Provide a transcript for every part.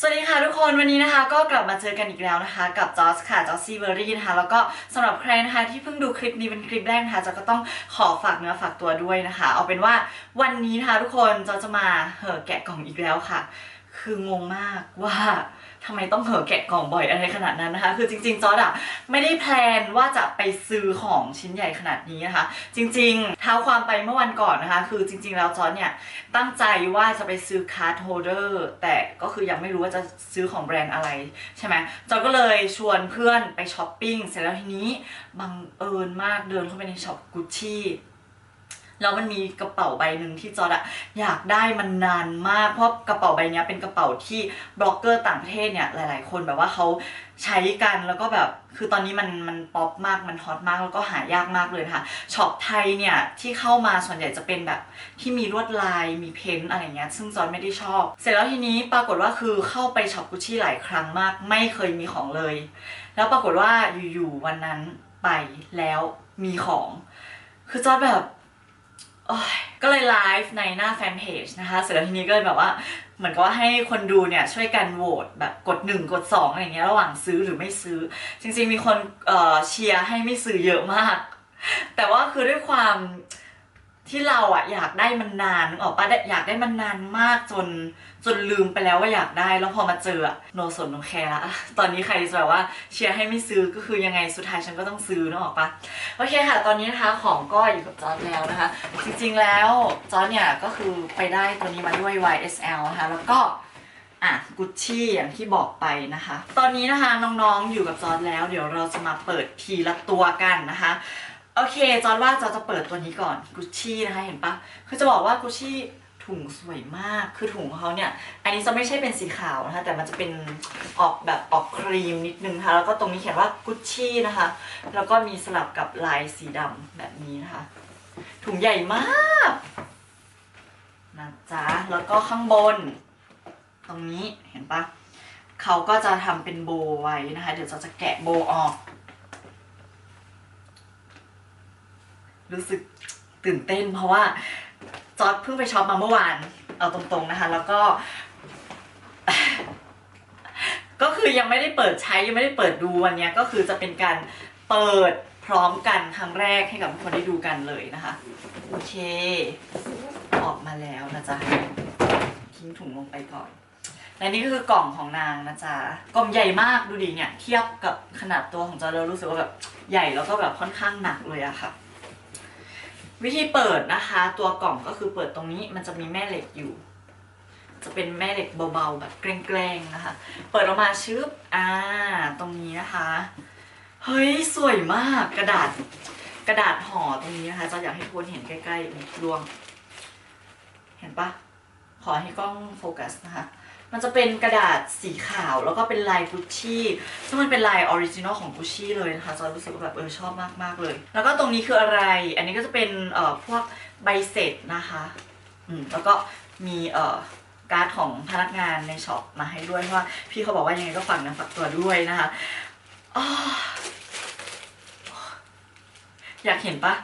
สวัสดีค่ะทุกคนวันนี้นะคะก็กลับมาเจอกันอีกแล้วนะคะ กับจอสค่ะจอสซีเบอรี่นะคะแล้วก็สำหรับใครนะคะที่เพิ่งดูคลิปนี้เป็นคลิปแรกนะคะจะก็ต้องขอฝากเนื้อฝากตัวด้วยนะคะ เอาเป็นว่าวันนี้นะคะทุกคนจอจะมาเหอแกะกล่องอีกแล้วค่ะ คืองงมากว่า ทำไมต้องเห่อแกะกล่องบ่อยอะไรขนาดนั้นนะคะ คือจริง ๆ จอร์ดอะไม่ได้แพลนว่าจะไปซื้อของชิ้นใหญ่ขนาดนี้นะคะ จริงๆเท้าความไปเมื่อวันก่อนนะคะ คือจริง ๆ แล้วจอร์ดเนี่ยตั้งใจว่าจะไปซื้อการ์ดโฮเดอร์แต่ก็คือยังไม่รู้ว่าจะซื้อของแบรนด์อะไรใช่ไหมจอร์ดก็เลยชวนเพื่อนไปช้อปปิ้งเสร็จแล้วทีนี้บังเอิญมากเดินเข้าไปในช็อปกุชชี่ แล้วมันมีกระเป๋าใบหนึ่งที่จอร์ดอะอยากได้มันนานมาก เพราะกระเป๋าใบนี้เป็นกระเป๋าที่บล็อกเกอร์ต่างประเทศเนี่ยหลาย ๆ คนแบบว่าเขาใช้กันแล้วก็แบบคือตอนนี้มันมันป๊อปมากมันฮอตมากแล้วก็หายากมากเลยนะคะช็อปไทยเนี่ยที่เข้ามาส่วนใหญ่จะเป็นแบบที่มีลวดลายมีเพ้นท์อะไรเงี้ยซึ่งจอร์ดไม่ได้ชอบ เสร็จแล้วทีนี้ปรากฏว่าคือเข้าไปช็อปกุชชี่หลายครั้งมาก ไม่เคยมีของเลย แล้วปรากฏว่าอยู่ๆวันนั้นไปแล้วมีของ คือจอดแบบ ก็เลยไลฟ์ในหน้าแฟนเพจนะคะ เสร็จแล้วทีนี้ก็เลยแบบว่า เหมือนกับว่าให้คนดูเนี่ยช่วยกันโหวตแบบกด 1 กด 2 อะไรเงี้ยระหว่างซื้อหรือไม่ซื้อ จริงๆมีคนเชียร์ให้ไม่ซื้อเยอะมาก แต่ว่าคือด้วยความ ที่เราอะอยากได้มันนานนึกออกปะอยากได้มันนานมากจนจนลืมไปแล้วว่าอยากได้แล้วพอมาเจอโนสนโนแคร์ละตอนนี้ใครจะแบบว่าเชียร์ให้ไม่ซื้อก็คือยังไงสุดท้ายฉันก็ต้องซื้อนึกออกปะโอเคค่ะ ตอนนี้นะคะของก็อยู่กับจอร์ดแล้วนะคะ จริงๆแล้วจอร์ดเนี่ยก็คือไปได้ตัวนี้มาด้วย YSL นะคะแล้วก็อะกุชชี่อย่างที่บอกไปนะคะ ตอนนี้นะคะน้องๆอยู่กับจอร์ดแล้ว เดี๋ยวเราจะมาเปิดทีละตัวกันนะคะ โอเค จอร์ดว่าจอจะเปิดตัวนี้ก่อนกุชชี่นะคะเห็นปะคือจะบอกว่ากุชชี่ถุงสวยมาก คือถุงของเขาเนี่ย อันนี้จะไม่ใช่เป็นสีขาวนะคะ แต่มันจะเป็นออกแบบออกครีมนิดนึงนะคะแล้วก็ตรงนี้เขียนว่ากุชชี่นะคะ แล้วก็มีสลับกับลายสีดำแบบนี้นะคะ ถุงใหญ่มากนะจ๊ะ แล้วก็ข้างบน ตรงนี้เห็นปะเขาก็จะทำเป็นโบไว้นะคะ เดี๋ยวเราจะแกะโบออก รู้สึกตื่นเต้น เพราะว่าจอร์ดเพิ่งไปช็อปมาเมื่อวานเอาตรงๆนะคะ แล้วก็ ก็คือยังไม่ได้เปิดใช้ยังไม่ได้เปิดดูวันนี้ก็คือจะเป็นการเปิดพร้อมกันครั้งแรกให้กับทุกคนได้ดูกันเลยนะคะ โอเค ออกมาแล้วนะจ๊ะทิ้งถุงลงไปก่อนและนี่ก็คือกล่องของนางนะจ๊ะกล่องใหญ่มากดูดิเนี่ย เทียบกับขนาดตัวของจอร์ดรู้สึกว่าแบบใหญ่แล้วก็แบบค่อนข้างหนักเลยอะค่ะ วิธีเปิดนะคะ ตัวกล่องก็คือเปิดตรงนี้มันจะมีแม่เหล็กอยู่ จะเป็นแม่เหล็กเบาๆแบบแกล้งๆนะคะ เปิดออกมาชึบอ่าตรงนี้นะคะ เฮ้ยสวยมากกระดาษกระดาษห่อตรงนี้นะคะจะอยากให้ทุกคนเห็นใกล้ๆนี่ดวง เห็นปะขอให้กล้องโฟกัสนะคะ มันจะเป็นกระดาษสีขาวแล้วก็เป็นลายกุชชี่ซึ่งมันเป็นลายออริจินอลของกุชชี่เลยนะคะจอยรู้สึกว่าแบบเออชอบมากมากๆเลย แล้วก็ตรงนี้คืออะไร อันนี้ก็จะเป็นเอ่อพวกใบเสร็จนะคะอืมแล้วก็มีเอ่อการ์ดของพนักงานในช็อปมาให้ด้วยเพราะว่าพี่เขาบอกว่ายังไงก็ฝากนะฝากตัวด้วยนะคะอออยากเห็นปะ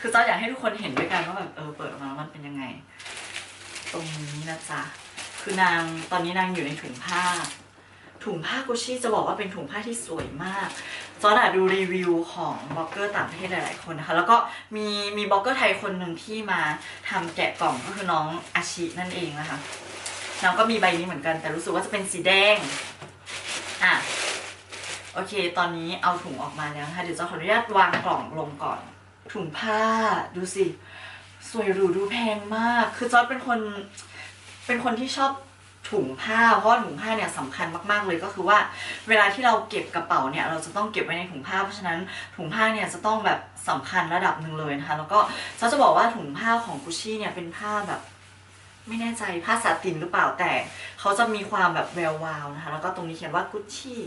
คือจอยอยากให้ทุกคนเห็นด้วยกันว่าแบบเออเปิดออกมาแล้วมันเป็นยังไง ตรงนี้นะจ๊ะ คือนางตอนนี้นางอยู่ในถุงผ้า ถุงผ้ากุชชี่จะบอกว่าเป็นถุงผ้าที่สวยมากจอร์ดอะดูรีวิวของบล็อกเกอร์ต่างประเทศหลาย ๆ คนนะคะ แล้วก็มีมีบล็อกเกอร์ไทยคนหนึ่งที่มาทำแกะกล่องก็คือน้องอาชินั่นเองนะคะน้องก็มีใบนี้เหมือนกันแต่รู้สึกว่าจะเป็นสีแดงอะโอเค ตอนนี้เอาถุงออกมาแล้วนะคะเดี๋ยวจะขออนุญาตวางกล่องลงก่อน ถุงผ้าดูสิ สวยหรูดูแพงมาก คือจอร์ดเป็นคน เป็นคนที่ชอบถุงผ้าเพราะว่าถุงผ้าเนี่ยสำคัญมากๆเลยก็คือว่า เวลาที่เราเก็บกระเป๋าเนี่ยเราจะต้องเก็บไว้ในถุงผ้าเพราะฉะนั้นถุงผ้าเนี่ยจะต้องแบบสำคัญระดับหนึ่งเลยนะคะแล้วก็เขาจะบอกว่าถุงผ้าของกุชชี่เนี่ยเป็นผ้าแบบ ไม่แน่ใจผ้าสาตินหรือเปล่าแต่เขาจะมีความแบบแวววาวนะคะแล้วก็ตรงนี้เขียนว่ากุชชี่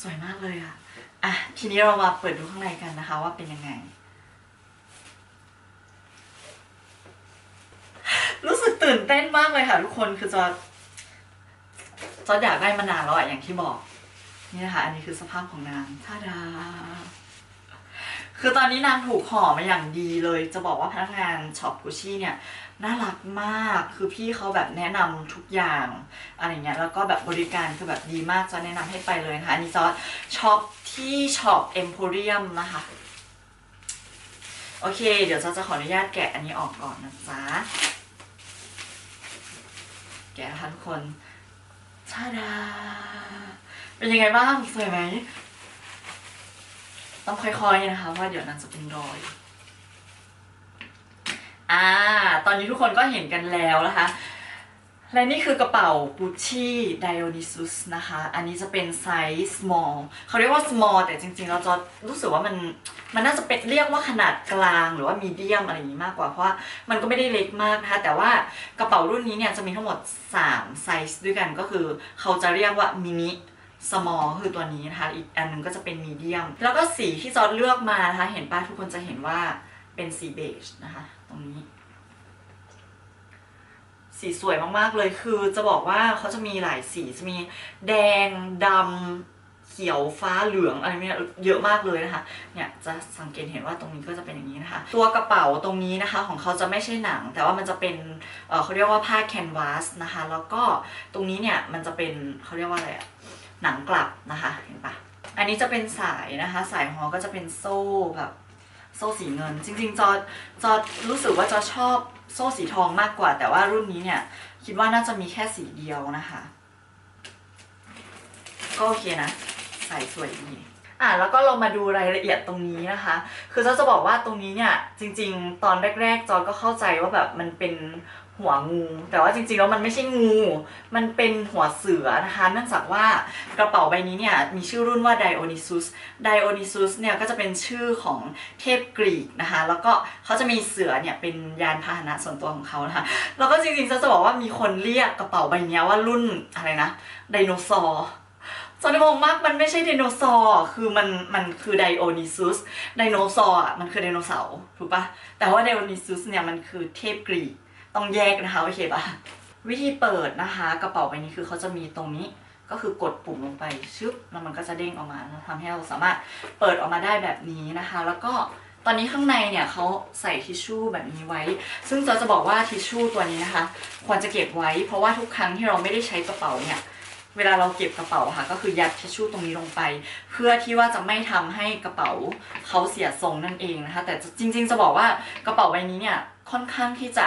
สวยมากเลยอะอะทีนี้เรามาเปิดดูข้างในกันนะคะว่าเป็นยังไง รู้สึกตื่นเต้นมากเลยค่ะทุกคนคือจอจออยากได้มานานแล้วอะอย่างที่บอก นี่นะคะอันนี้คือสภาพของนางท่าดา คือตอนนี้นางถูกห่อมาอย่างดีเลย จะบอกว่าพนักงานช็อปกุชชี่เนี่ยน่ารักมากคือพี่เขาแบบแนะนำทุกอย่างอะไรเงี้ยแล้วก็แบบบริการคือแบบดีมากจะแนะนำให้ไปเลยนะคะอันนี้จอช็อปที่ช็อปเอ็มโพเรียมนะคะโอเค เดี๋ยวจอจะขออนุญาตแกะอันนี้ออกก่อนนะจ๊ะ แกนะคะทุกคนชาดา เป็นยังไงบ้างสวยไหม ต้องค่อยๆนะคะว่าเดี๋ยวนางจะเป็นรอย อ่า ตอนนี้ทุกคนก็เห็นกันแล้วนะคะ และนี่คือกระเป๋า Gucci Dionysus นะคะ อันนี้จะเป็นไซส์ small เขาเรียกว่า small แต่จริงๆ เราจะรู้สึกว่ามันมันน่าจะเป็นเรียกว่าขนาดกลางหรือว่า medium อะไรอย่างนี้มากกว่า เพราะว่ามันก็ไม่ได้เล็กมากนะคะ แต่ว่ากระเป๋ารุ่นนี้เนี่ยจะมีทั้งหมด 3 ไซส์ด้วยกันก็คือเขาจะเรียกว่า mini small คือตัวนี้นะคะ อีกอันหนึงก็จะเป็น medium แล้วก็สีที่จอร์เลือกมานะคะ เห็นป้าทุกคนจะเห็นว่าเป็นสีเบจนะคะ ตรงนี้ สีสวยมากๆเลยคือจะบอกว่าเขาจะมีหลายสีจะมีแดงดำเขียวฟ้าเหลืองอะไรเนี่ยเยอะมากเลยนะคะเนี่ยจะสังเกตเห็นว่าตรงนี้ก็จะเป็นอย่างนี้นะคะ ตัวกระเป๋าตรงนี้นะคะของเขาจะไม่ใช่หนัง แต่ว่ามันจะเป็นเเขาเรียกว่าผ้าแคนวาสนะคะ แล้วก็ตรงนี้เนี่ยมันจะเป็นเขาเรียกว่าอะไรอะหนังกลับนะคะเห็นปะอันนี้จะเป็นสายนะคะ สายขอก็จะเป็นโซ่แบบโซ่สีเงิน จริง ๆ จอจอรู้สึกว่าจอชอบ โซ่สีทองมากกว่า แต่ว่ารุ่นนี้เนี่ย คิดว่าน่าจะมีแค่สีเดียวนะคะ ก็โอเคนะ ใส่สวยดีอะแล้วก็เรามาดูรายละเอียดตรงนี้นะคะ คือจะจะบอกว่าตรงนี้เนี่ยจริง ๆ ตอนแรก ๆ จอก็เข้าใจว่าแบบมันเป็น หัวงู แต่ว่าจริงๆแล้วมันไม่ใช่งู มันเป็นหัวเสือนะคะเนื่องจากว่ากระเป๋าใบนี้เนี่ยมีชื่อรุ่นว่า Dionysus Dionysus เนี่ยก็จะเป็นชื่อของเทพกรีกนะคะ แล้วก็เขาจะมีเสือเนี่ยเป็นยานพาหนะส่วนตัวของเขานะคะแล้วก็จริงๆจะจะบอกว่ามีคนเรียกกระเป๋าใบนี้ว่ารุ่นอะไรนะไดโนเสาร์จนงงมากมันไม่ใช่ไดโนเสาร์ คือมันมันคือไดโอนิซุส ไดโนเสาร์อะมันคือไดโนเสาร์ถูกปะแต่ว่าไดโอนิซุสเนี่ยมันคือเทพกรีก ต้องแยกนะคะโอเคปะวิธีเปิดนะคะ กระเป๋าใบนี้คือเขาจะมีตรงนี้ก็คือกดปุ่มลงไปชึบแล้วมันก็จะเด้งออกมาแล้วทำให้เราสามารถเปิดออกมาได้แบบนี้นะคะ แล้วก็ตอนนี้ข้างในเนี่ยเขาใส่ทิชชู่แบบนี้ไว้ ซึ่งจะจะบอกว่าทิชชู่ตัวนี้นะคะ ควรจะเก็บไว้ เพราะว่าทุกครั้งที่เราไม่ได้ใช้กระเป๋าเนี่ยเวลาเราเก็บกระเป๋าค่ะ ก็คือยัดทิชชู่ตรงนี้ลงไป เพื่อที่ว่าจะไม่ทำให้กระเป๋าเขาเสียทรงนั่นเองนะคะ แต่จริง ๆ จะบอกว่ากระเป๋าใบนี้เนี่ยค่อนข้างที่จะ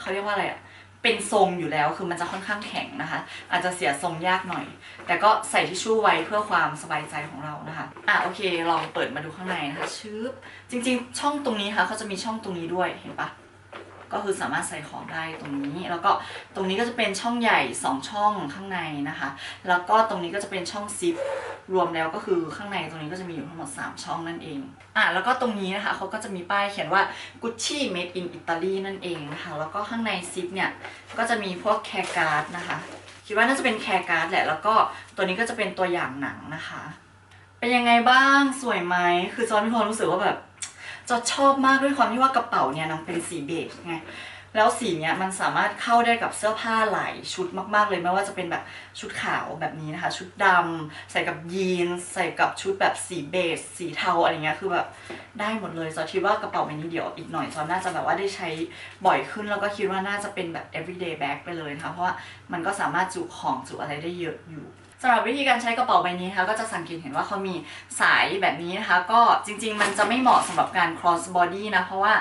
เขาเรียกว่าอะไรอะเป็นทรงอยู่แล้วคือมันจะค่อนข้างแข็งนะคะ อาจจะเสียทรงยากหน่อย แต่ก็ใส่ทิชชู่ไว้เพื่อความสบายใจของเรานะคะอะโอเคลองเปิดมาดูข้างในนะคะชึบจริงๆ ช่องตรงนี้ค่ะเขาจะมีช่องตรงนี้ด้วยเห็นปะ ก็คือสามารถใส่ของได้ตรงนี้ แล้วก็ตรงนี้ก็จะเป็นช่องใหญ่ 2 ช่องข้างในนะคะ แล้วก็ตรงนี้ก็จะเป็นช่องซิปรวมแล้วก็คือข้างในตรงนี้ก็จะมีอยู่ทั้งหมด 3 ช่องนั่นเองอะแล้วก็ตรงนี้นะคะเขาก็จะมีป้ายเขียนว่า Gucci made in Italy นั่นเองนะคะ แล้วก็ข้างในซิปเนี่ยก็จะมีพวกแคร์การ์ดนะคะคิดว่าน่าจะเป็นแคร์การ์ดแหละ แล้วก็ตัวนี้ก็จะเป็นตัวอย่างหนังนะคะ เป็นยังไงบ้างสวยไหมคือจอนมีความรู้สึกว่าแบบ จอชอบมากด้วยความที่ว่ากระเป๋าเนี่ยนางเป็นสีเบจไงแล้วสีเนี้ยมันสามารถเข้าได้กับเสื้อผ้าหลายชุดมากๆเลยไม่ว่าจะเป็นแบบชุดขาวแบบนี้นะคะ ชุดดำใส่กับยีนใส่กับชุดแบบสีเบจสีเทาอะไรเงี้ยคือแบบได้หมดเลยจอคิดว่ากระเป๋าใบนี้เดี๋ยวอีกหน่อยจอน่าจะแบบว่าได้ใช้บ่อยขึ้นแล้วก็คิดว่าน่าจะเป็นแบบ everyday bag ไปเลยนะคะเพราะว่ามันก็สามารถจุของจุอะไรได้เยอะอยู่ำหรับวิธีการใช้กระเป๋าใบนี้นะคะก็จะสังเกตเห็นว่าเขามีสายแบบนี้นะคะ ก็จริง ๆ มันจะไม่เหมาะสำหรับการ cross body นะ เพราะว่า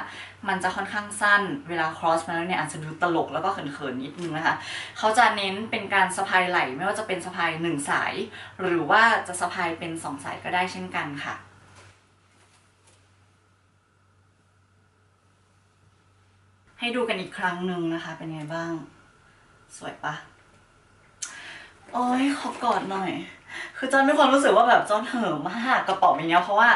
มันจะค่อนข้างสั้นเวลา cross มาแล้วเนี่ยอาจจะดูตลกแล้วก็เขินๆนิดนึงนะคะ เขาจะเน้นเป็นการสะพายไหล่ไม่ว่าจะเป็นสะพายหนึ่งสาย หรือว่าจะสะพายเป็นสองสายก็ได้เช่นกันค่ะให้ดูกันอีกครั้งหนึ่งนะคะ เป็นไงบ้าง สวยปะ โอ้ยขอกอดหน่อย คือจอนมีความรู้สึกว่าแบบจอนเห่อะมากกระเป๋าใบเนี้ยเพราะว่า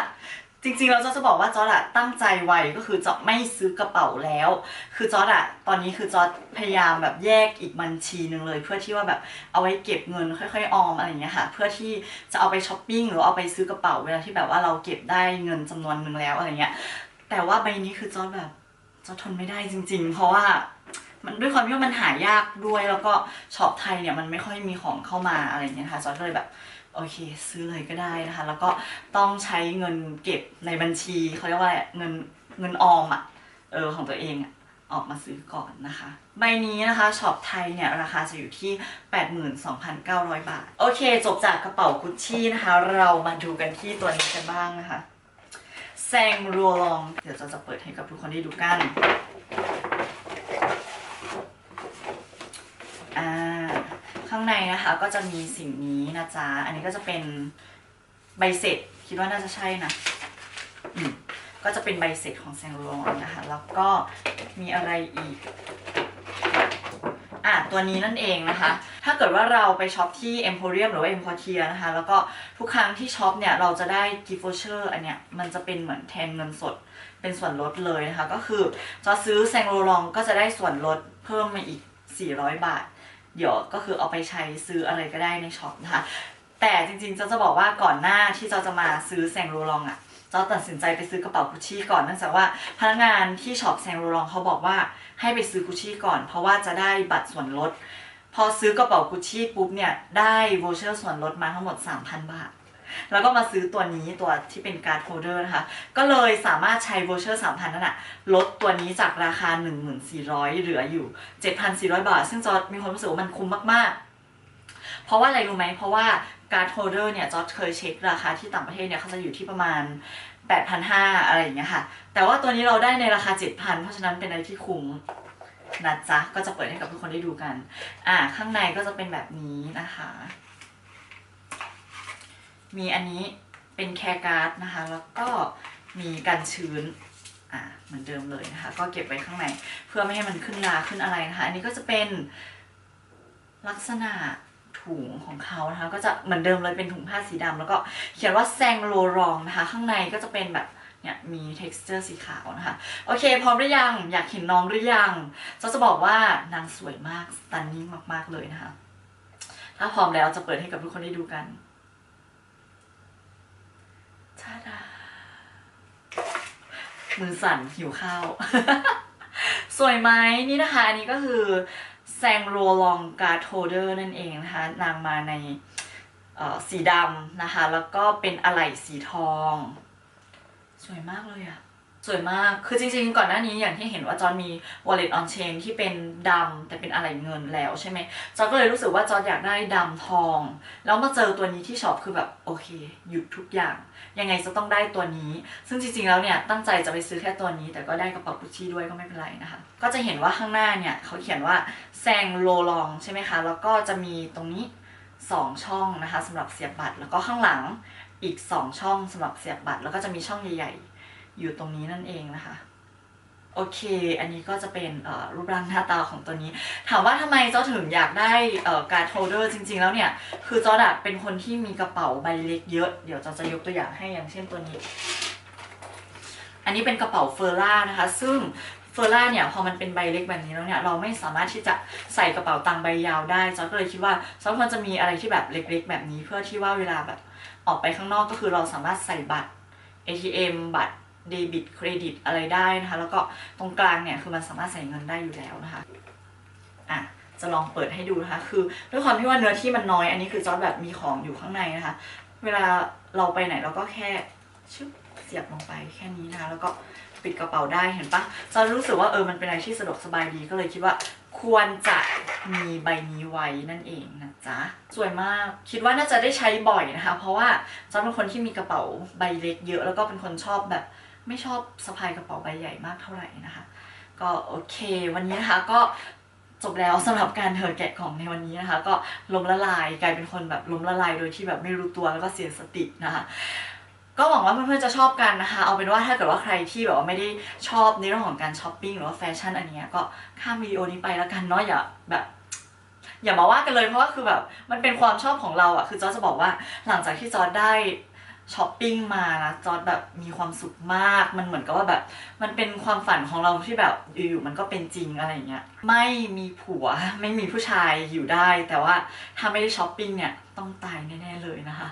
จริงๆเราจะจะบอกว่าจอร์ดอะตั้งใจไว้ก็คือจะไม่ซื้อกระเป๋าแล้ว คือจอร์ดอะตอนนี้คือจอร์ดพยายามแบบแยกอีกบัญชีหนึ่งเลย เพื่อที่ว่าแบบเอาไว้เก็บเงินค่อยๆออมอะไรอย่างเงี้ยค่ะ เพื่อที่จะเอาไปช้อปปิ้งหรือเอาไปซื้อกระเป๋าเวลาที่แบบว่าเราเก็บได้เงินจำนวนหนึ่งแล้วอะไรเงี้ยแต่ว่าใบนี้คือจอร์ดแบบจอร์ดทนไม่ได้จริง ๆ เพราะว่า มันด้วยความที่ว่ามันหายากด้วยแล้วก็ช็อปไทยเนี่ยมันไม่ค่อยมีของเข้ามาอะไรอย่างเงี้ยนะคะจอยก็เลยแบบโอเค ซื้อเลยก็ได้นะคะ แล้วก็ต้องใช้เงินเก็บในบัญชีเขาเรียกว่าเงินเงินออมอะเออของตัวเองอะออกมาซื้อก่อนนะคะ ใบนี้นะคะช็อปไทยเนี่ยราคาจะอยู่ที่ 82,900 บาท โอเค จบจากกระเป๋ากุชชี่นะคะ เรามาดูกันที่ตัวนี้กันบ้างนะคะแซงรัวลอง เดี๋ยวจะจะเปิดให้กับทุกคนได้ดูกัน อ่า ข้างในนะคะ ก็จะมีสิ่งนี้นะจ๊ะ อันนี้ก็จะเป็นใบเสร็จ คิดว่าน่าจะใช่นะก็จะเป็นใบเสร็จของแซงรัวลองนะคะ แล้วก็มีอะไรอีก อะ ตัวนี้นั่นเองนะคะ ถ้าเกิดว่าเราไปช็อปที่ Emporium หรือว่า Emportier นะคะ แล้วก็ทุกครั้งที่ช็อปเนี่ย เราจะได้ gift voucher อันเนี้ย มันจะเป็นเหมือนแทนเงินสด เป็นส่วนลดเลยนะคะ ก็คือจะซื้อแซงโรลองก็จะได้ส่วนลดเพิ่มมาอีก 400 บาท เดี๋ยวก็คือเอาไปใช้ซื้ออะไรก็ได้ในช็อปนะคะ แต่จริงๆจะจะบอกว่าก่อนหน้าที่เจ้าจะมาซื้อแซงโรลองอะ่ะเจ้าตัดสินใจไปซื้อกระเป๋ากุชชี่ก่อนเนื่องจากว่าพนักงานที่ช็อปแซงโรลองเขาบอกว่าให้ไปซื้อกุชชี่ก่อน เพราะว่าจะได้บัตรส่วนลด พอซื้อกระเป๋ากุชชี่ปุ๊บเนี่ยได้โวเชอร์ส่วนลดมาทั้งหมด 3,000 บาท แล้วก็มาซื้อตัวนี้ตัวที่เป็นการ์ดโฮลเดอร์นะคะ ก็เลยสามารถใช้โวเชอร์3,000นั่นแหะลดตัวนี้จากราคา 1,400 เหลืออยู่ 7,400 บาท ซึ่งจอร์ดมีความรู้สึกว่ามันคุ้มมากๆ เพราะว่าอะไรรู้ไหม เพราะว่าการ์ดโฮลเดอร์เนี่ยจอร์ดเคยเช็คราคาที่ต่างประเทศเนี่ยเขาจะอยู่ที่ประมาณ8,500 อะไรอย่างเงี้ยค่ะ แต่ว่าตัวนี้เราได้ในราคา 7,000 เพราะฉะนั้นเป็นอะไรที่คุ้มนะจ๊ะ ก็จะเปิดให้กับทุกคนได้ดูกัน อ่า ข้างในก็จะเป็นแบบนี้นะคะ มีอันนี้เป็นแคร์การ์ดนะคะ แล้วก็มีกันชื้นอ่าเหมือนเดิมเลยนะคะ ก็เก็บไว้ข้างในเพื่อไม่ให้มันขึ้นราขึ้นอะไรนะคะ อันนี้ก็จะเป็นลักษณะถุงของเขานะคะ ก็จะเหมือนเดิมเลยเป็นถุงผ้าสีดำแล้วก็เขียนว่าแซงโลรองนะคะ ข้างในก็จะเป็นแบบเนี่ยมี texture สีขาวนะคะ โอเค พร้อมหรือยัง อยากเห็นน้องหรือยังจะจะบอกว่านางสวยมากสตันนิ่งมาก ๆ เลยนะคะ ถ้าพร้อมแล้วจะเปิดให้กับทุกคนได้ดูกันาดา มือสั่นหิวข้าว สวยไหมนี่นะคะ อันนี้ก็คือแซงโรลองการ์โทเดอร์นั่นเองนะคะ นางมาในสีดำนะคะ แล้วก็เป็นอะไหล่สีทอง สวยมากเลยอะ วยมาก คือจริงๆ ก่อนหน้านี้อย่างที่เห็นว่าจอนมี wallet on chain ที่เป็นดำแต่เป็นอะไหล่เงินแล้วใช่ไหมจอนก็เลยรู้สึกว่าจอนอยากได้ดำทอง แล้วมาเจอตัวนี้ที่ช็อปคือแบบโอเค หยุดทุกอย่าง ยังไงจะต้องได้ตัวนี้ ซึ่งจริงๆ แล้วเนี่ยตั้งใจจะไปซื้อแค่ตัวนี้ แต่ก็ได้กระเป๋ากุชชี่ด้วยก็ไม่เป็นไรนะคะ ก็จะเห็นว่าข้างหน้าเนี่ยเขาเขียนว่าแซงโลลองใช่ไหมคะ แล้วก็จะมีตรงนี้ 2 ช่องนะคะสำหรับเสียบบัตร แล้วก็ข้างหลังอีก 2 ช่องสำหรับเสียบบัตร แล้วก็จะมีช่องใหญ่ๆ อยู่ตรงนี้นั่นเองนะคะโอเค อันนี้ก็จะเป็นรูปร่างหน้าตาของตัวนี้ ถามว่าทำไมเจ้าถึงอยากได้การ์ดโฮลเดอร์จริง ๆ แล้วเนี่ย คือจอร์ดเป็นคนที่มีกระเป๋าใบเล็กเยอะ เดี๋ยวจอจะยกตัวอย่างให้อย่างเช่นตัวนี้ อันนี้เป็นกระเป๋าเฟอร์ร่านะคะ ซึ่งเฟอร์ร่าเนี่ยพอมันเป็นใบเล็กแบบนี้แล้วเนี่ยเราไม่สามารถที่จะใส่กระเป๋าตังค์ใบยาวได้จอร์ดก็เลยคิดว่าจอร์ดควรจะมีอะไรที่แบบเล็ก ๆ แบบนี้เพื่อที่ว่าเวลาแบบออกไปข้างนอกก็คือเราสามารถใส่บัตร ATM บัตร เดบิตเครดิตอะไรได้นะคะ แล้วก็ตรงกลางเนี่ยคือมันสามารถใส่เงินได้อยู่แล้วนะคะอะจะลองเปิดให้ดูนะคะ คือด้วยความที่ว่าเนื้อที่มันน้อย อันนี้คือจอร์ดแบบมีของอยู่ข้างในนะคะ เวลาเราไปไหนเราก็แค่ชึบเสียบลงไปแค่นี้นะคะ แล้วก็ปิดกระเป๋าได้เห็นปะจอร์ดรู้สึกว่าเออมันเป็นอะไรที่สะดวกสบายดีก็เลยคิดว่าควรจะมีใบนี้ไว้นั่นเองนะจ๊ะ สวยมากคิดว่าน่าจะได้ใช้บ่อยนะคะ เพราะว่าจอร์ดเป็นคนที่มีกระเป๋าใบเล็กเยอะแล้วก็เป็นคนชอบแบบ ไม่ชอบสะพายกระเป๋าใบใหญ่มากเท่าไหร่นะคะ ก็โอเค วันนี้นะคะก็จบแล้วสำหรับการเถอแกะกล่องในวันนี้นะคะ ก็ล้มละลายกลายเป็นคนแบบล้มละลายโดยที่แบบไม่รู้ตัวแล้วก็เสียสตินะคะก็หวังว่าเพื่อนๆจะชอบกันนะคะ เอาเป็นว่าถ้าเกิดว่าใครที่แบบว่าไม่ได้ชอบในเรื่องของการช้อปปิ้งหรือว่าแฟชั่นอันเนี้ยก็ข้ามวิดีโอนี้ไปแล้วกันเนาะอย่าแบบอย่ามาว่ากันเลยเพราะว่าคือแบบมันเป็นความชอบของเราอะคือจอจะบอกว่าหลังจากที่จอได้ ช้อปปิ้งมานะจอร์จแบบมีความสุขมาก มันเหมือนกับว่าแบบ มันเป็นความฝันของเราที่แบบอยู่ๆมันก็เป็นจริงอะไรอย่างเงี้ยไม่มีผัวไม่มีผู้ชายอยู่ได้ แต่ว่าถ้าไม่ได้ช้อปปิ้งเนี่ยต้องตายแน่ๆเลยนะคะ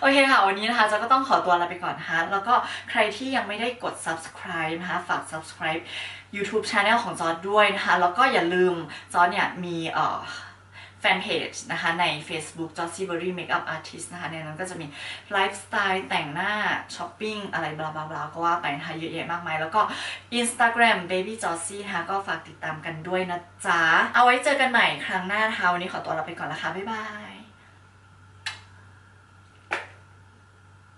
โอเคค่ะ วันนี้นะคะจะก็ต้องขอตัวลาไปก่อนนะคะแล้วก็ใครที่ยังไม่ได้กด subscribe นะคะฝาก subscribe YouTube Channel ของจอร์ดด้วยนะคะ แล้วก็อย่าลืมจอร์ดเนี่ยมีเอ่อ แฟนเพจนะคะใน Facebook j o s s i Berry Makeup Artist นะคะในนั้นก็จะมีไลฟ์สไตล์แต่งหน้าช้อปปิ้งอะไรบลาบลาบลาก็ว่าไปนะคะเยอะแยะมากมาย แล้วก็ Instagram Baby j o s s y นะคะก็ฝากติดตามกันด้วยนะจ๊ะ เอาไว้เจอกันใหม่ครั้งหน้านะคะวันนี้ขอตัวลาไปก่อนละค่ะบ๊ายบาย